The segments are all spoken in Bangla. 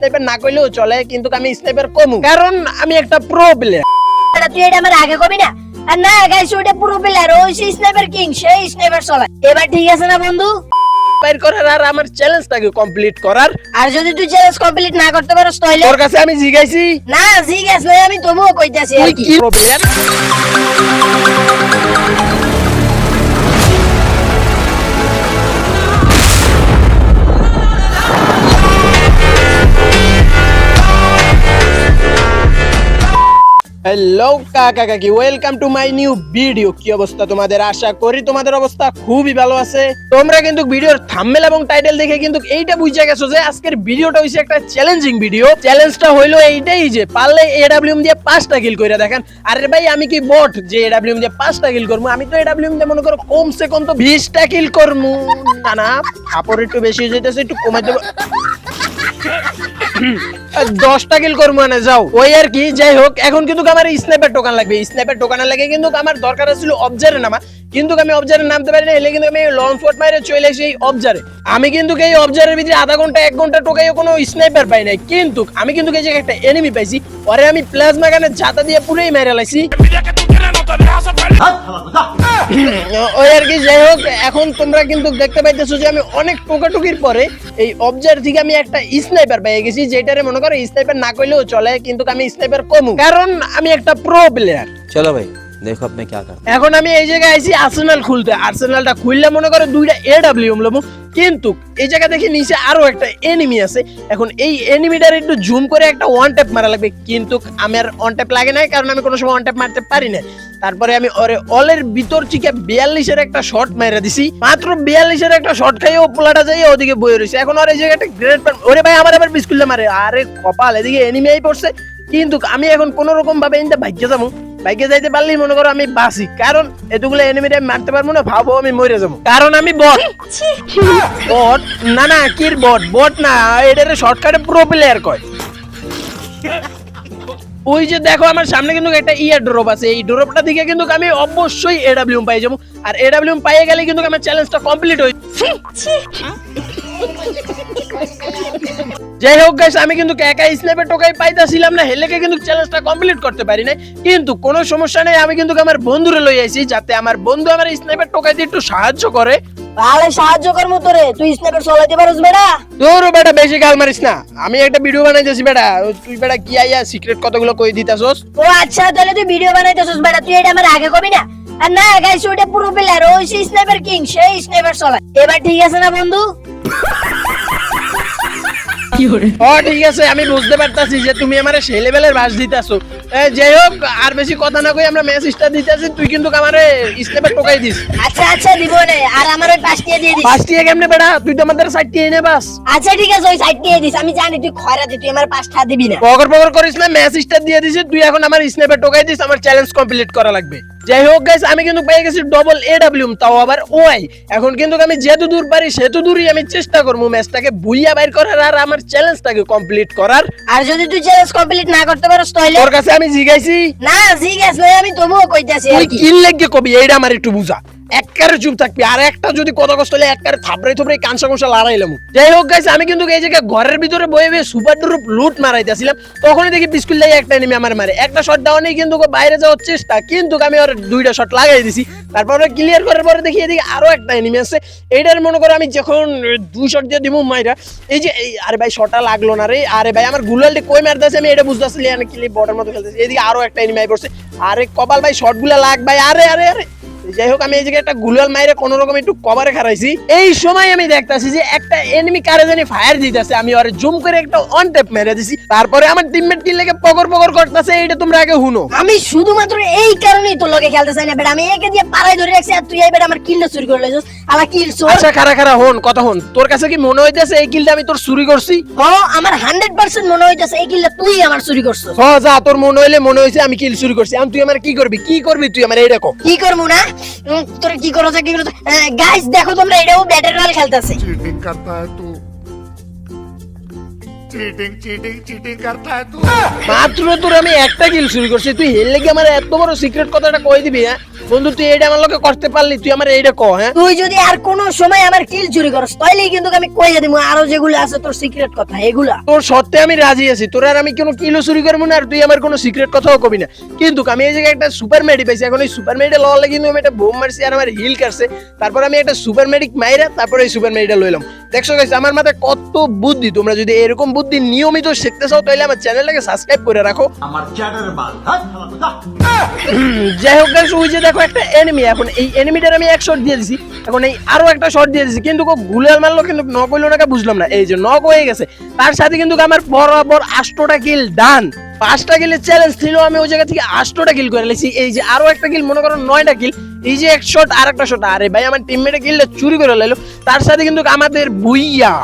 স্নাইপার না কইলেও চলে কিন্তু আমি স্নাইপার কমু। কারণ আমি একটা প্রো প্লেয়ার তুই এটা আমার আগে কবি না? আর না গাইস ওটা পুরো প্লেয়ার ওই স্নাইপার কিং সেই স্নাইপার চালায় এবার ঠিক আছে না বন্ধু? বাইর করার আর আমার চ্যালেঞ্জটাকে কমপ্লিট করার। আর যদি তুই চ্যালেঞ্জ কমপ্লিট না করতে পারোস তাহলে? তোর কাছে আমি জিগাইছি না ঠিক আছে আমি তবুও কইতাছি আর কি। কি প্রো প্লেয়ার হ্যালো কাকা কাকি welcome to my new video কি অবস্থা তোমাদের? আশা করি তোমাদের অবস্থা খুবই ভালো আছে। তোমরা কিন্তু ভিডিওর থাম্বনেল এবং টাইটেল দেখে কিন্তু এইটা বুঝে গেছো যে আজকের ভিডিওটা হইছে একটা চ্যালেঞ্জিং ভিডিও চ্যালেঞ্জটা হইল এইটাই যে, পারলে এডাব্লিউএম দিয়ে পাঁচটা কিল কইরা দেখেন। আরে ভাই, আমি কি বট যে এডাব্লিউএম দিয়ে পাঁচটা কিল করব আমি তো এডাব্লিউএম দিয়ে মনে করো কমসে কম তো বিশটা কিল করব না না, কাপড় একটু বেশি যেতেছে একটু কমাই দেবো। দশটা কিল করব মানে যাও। ওই আর কি যাই হোক এখন কিন্তু আমার স্ন্যাপের টোকান লাগবে। স্ন্যাপের টোকানের লাগে কিন্তু আমার দরকার ছিল অবজারে নামা। কিন্তু আমি অবজারে নামতে পারি না এলে কিন্তু আমি লং ফোর্ট মাইরে চলে এসে এই অবজারে আমি কিন্তু এই অবজারের ভিতরে আধা ঘণ্টা এক ঘণ্টা টোকাইও কোনো স্নাইপার পাই নাই। কিন্তু আমি কিন্তু এই জায়গায় একটা এনিমি পাইছি। পরে আমি প্লাজমা গানে ছাতা দিয়ে পুরোই মেরে লাইছি। ওই আর কি যাই হোক এখন তোমরা কিন্তু দেখতে পাইতেছো যে আমি অনেক টোকাটুকির পরে এই অবজার থেকে আমি একটা স্নাইপার পেয়ে গেছি যেটারে মনে করো স্নাইপার না করলেও চলে কিন্তু আমি স্নাইপার কমু। কারণ আমি একটা প্রো প্লেয়ার চলো ভাই দেখো আপনি কি এখন আমি এই জায়গায় আইছি আর্সেনাল খুলতে। আর্সেনালটা খুললে মনে করো দুইটা এডাব্লিউ লমু। কিন্তু এই জায়গা দেখে নিচে আরও একটা এনিমি আছে। এখন এই এনিমিটার একটু জুম করে একটা ওয়ান ট্যাপ মারা লাগবে। কিন্তু আমার ওয়ান ট্যাপ লাগে নাই, কারণ আমি কোনো সময় ওয়ান ট্যাপ মারতে পারি না তারপরে আমি ওরে অলের ভিতর থেকে বিয়াল্লিশের একটা শট মেরে দিছি। মাত্র বিয়াল্লিশের একটা শট খাইয়ে ও পোলাটা যাই ওদিকে বয়ে রয়েছে এখন ওর এই জায়গায় একটা গ্রেনেড ওরে ভাই, আমার আবার বিস্কুল মারে। আরে কপাল, এদিকে এনিমি আই পড়ছে। কিন্তু আমি এখন কোনো রকম ভাবে এনতে ভাগ্য যাব। বাইকে যাইতে পারলেই মনে করো আমি বাসি কারণ এতগুলো এনিমিটা আমি মারতে পারব না ভাবো আমি মরে যাব। কারণ আমি বট বট না না কির বট বট না এটারে শর্টকাটে প্রো প্লেয়ার কয়। ওই যে দেখো আমার সামনে কিন্তু একটা ইয়ার ড্রপ আছে। এই ড্রপটা দিকে কিন্তু আমি অবশ্যই এডাব্লিউএম পাই যাব। আর এডাব্লিউএম পাইয়ে গেলে কিন্তু আমার চ্যালেঞ্জটা কমপ্লিট হয়ে? যাই হোক গাইস আমি কিন্তু একা স্ন্যাপের টোকাই পাইতাছিলাম না হেলেকে কিন্তু চ্যালেঞ্জটা কমপ্লিট করতে পারি না কিন্তু কোনো সমস্যা নেই আমি কিন্তু আমার বন্ধুরে লই আইছি যাতে আমার বন্ধু আমার স্ন্যাপের টোকাইতে একটু সাহায্য করে। তাহলে সাহায্য কর মতো রে তুই স্নাইপার চালাতে পারোস বেটা তোর বেটা বেশি গাল মারিস না। আমি একটা ভিডিও বানাইতেছি বেটা তুই বেটা কি আইয়া সিক্রেট কতগুলো কই দিতাছস? ও আচ্ছা তাহলে তুই ভিডিও বানাইতেছিস বেটা তুই এটা আমার আগে কবি না? আর না গাইস ওটা পুরো প্লেয়ার ওই সেই স্নাইপার কিং সেই স্নাইপার চালায় এবার ঠিক আছে না বন্ধু? ও ঠিক আছে আমি বুঝতে পারতাছি যে তুমি আমার সেই লেভেলের বাস দিতাছো। যাই হোক আর বেশি কথা না কই আমরা ম্যাচ স্টার দিতেছি তুই কিন্তু আমারে স্টেপে টোকাই দিস। আচ্ছা আচ্ছা দিব নে আর আমার ওই পাঁচটিয়ে দিয়ে দিস। পাঁচটি কেমনে বেটা তুই তো আমাদের সাইড দিয়ে এনে বাস। আচ্ছা ঠিক আছে ওই সাইড দিয়ে দিস আমি জানি তুই খয়রা দি তুই আমার পাঁচটা দিবি না। পকর পকর করিস না ম্যাচ স্টার দিয়ে দিছিস তুই এখন আমার স্ন্যাপে টোকাই দিস আমার চ্যালেঞ্জ কমপ্লিট করা লাগবে। যাই হোক গাইস আমি কিন্তু পেয়ে গেছি ডবল এ ডাব্লিউ তাও আবার ওয়াই এখন কিন্তু আমি যেহেতু দূর পারি সেহেতু দূরই আমি চেষ্টা করব ম্যাচটাকে বুইয়া বাইর করার আর আমার চ্যালেঞ্জটাকে কমপ্লিট করার। আর যদি তুই চ্যালেঞ্জ কমপ্লিট না করতে পারস তাহলে তোর কাছে আমি জিগাইছি। না জিগাইছ না আমি তবুও কইতাছি তুই কি। লেগে কবি এইটা আমার একটু বুঝা। এককারে চুপ থাকবি। আর একটা যদি কথা কষ্ট হলে এককারে থাপড়াই থাপড়াই কাঁচা কষা লড়াইলাম যাই হোক গাইছে আমি কিন্তু এই জায়গায় ঘরের ভিতরে বয়ে বয়ে সুপার ডুরুপ লুট মারাইতেছিলাম, তখনই দেখি বিস্কুল লাগে একটা নেমে আমার মারে। একটা শট দেওয়া নেই কিন্তু বাইরে যাওয়ার চেষ্টা, কিন্তু আমি ওর দুইটা শট লাগাই দিছি। তারপরে ক্লিয়ার করার পরে দেখি এদিকে আরও একটা এনিমি আছে। এইটার মনে করো আমি যখন দুই শট দিয়ে দিব মাইরা, এই যে আরে ভাই শটটা লাগল না রে। আরে ভাই, আমার গুলালটি কই মারতেছে আমি এটা বুঝতেছি আমি কিলি বটের মতো খেলতেছি। এদিকে আরও একটা এনিমি আই পড়ছে। আরে কপাল ভাই শটগুলা লাগ ভাই। আরে আরে আরে। যাই হোক আমি এই জায়গায় একটা গুলাল মাইরে কোন রকম একটু কভারে খারাইছি এই সময় আমি দেখতাছি যে একটা এনিমি কারে জানি ফায়ার দিতেছে আমি ওরে জুম করে একটা অন টেপ মেরে দিছি। তারপরে আমার টিমমেট কি লেগে পকর পকর করতেছে এইটা তোমরা আগে হুনো আমি শুধুমাত্র এই কারণেই তোর লগে খেলতে চাই না বেটা। আমি একে দিয়ে পাড়ায় ধরে রাখছি আর তুই এই বেটা আমার কিলটা চুরি করে লইছিস। আমার কিল চোর। আচ্ছা খারা খারা হন কথা হন। তোর কাছে কি মনে হইতেছে এই কিলটা আমি তোর চুরি করছি? হ আমার হান্ড্রেড পার্সেন্ট মনে হইতেছে এই কিলটা তুই আমার চুরি করছিস। হ যা তোর মনে হইলে মনে হইছে আমি কিল চুরি করছি। এখন তুই আমার কি করবি? কি করবি তুই আমার এই কো কি করব না? তোরা কি করছ কি করছ গাইস দেখো তোমরা এটাও ব্যাটার বল খেলতেছে। চিটিং করতা হ্যায় চিটিং চিটিং চিটিং করতা মাত্র তোর আমি একটা কিল শুরু করছি। তুই আমার এত বড় সিক্রেট কথাটা কই দিবি হ্যাঁ? বন্ধু তুই এইটা আমার করতে পারলি তুই আমার এইটা হ্যাঁ? তুই যদি আর কোনো সময় আমার কিল চুরি করস তাইলে কিন্তু আমি কই দিমু আরও যেগুলো আছে তোর সিক্রেট কথা এগুলা। তোর সত্যি আমি রাজি আছি তোর আর আমি কোনো কিলো চুরি করব না আর তুই আমার কোনো সিক্রেট কথাও কবি না। কিন্তু আমি এই জায়গায় একটা সুপার মেডি পাইছি এখন এই সুপার মেডি লওয়ার লাগি কিন্তু আমি একটা বোম মারছি আর আমার হিল কাটছে তারপর আমি একটা সুপার মেডিক মাইরা তারপর এই সুপার মেডিটা লইলাম। দেখছ গাইস আমার মাথায় কত বুদ্ধি তোমরা যদি এরকম বুদ্ধি নিয়মিত শিখতে চাও তাহলে আমার চ্যানেলটাকে সাবস্ক্রাইব করে রাখো। আমার চ্যাটার বাল যাই হোক guys, ওই যে দেখো একটা এনিমি এখন এই এনিমিটার আমি এক শট দিয়ে দিছি। এখন এই আরও একটা শট দিয়ে দিছি কিন্তু গুলাল মারলো কিন্তু নক হইল নাকি বুঝলাম না। এই যে নক হয়ে গেছে। তার সাথে কিন্তু আমার বরাবর আষ্টটা কিল ডান পাঁচটা কিলের চ্যালেঞ্জ ছিল আমি ওই জায়গা থেকে আষ্টটা কিল করে লেছি এই যে আরও একটা কিল মনে করো নয়টা কিল এই যে এক শট আর একটা শট আরে ভাই আমার টিমমেটে কিলটা চুরি করে লাইলো। তার সাথে কিন্তু আমাদের বুইয়া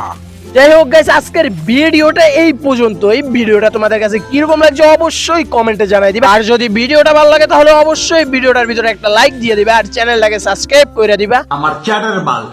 যাই হোক গাইস আজকের ভিডিওটা এই পর্যন্ত এই ভিডিওটা তোমাদের কাছে কীরকম লাগছে অবশ্যই কমেন্টে জানাই দিবে। আর যদি ভিডিওটা ভালো লাগে, তাহলে অবশ্যই ভিডিওটার ভিতরে একটা লাইক দিয়ে দিবে। আর চ্যানেলটাকে সাবস্ক্রাইব করে দিবা। আমার চ্যানেলের মাল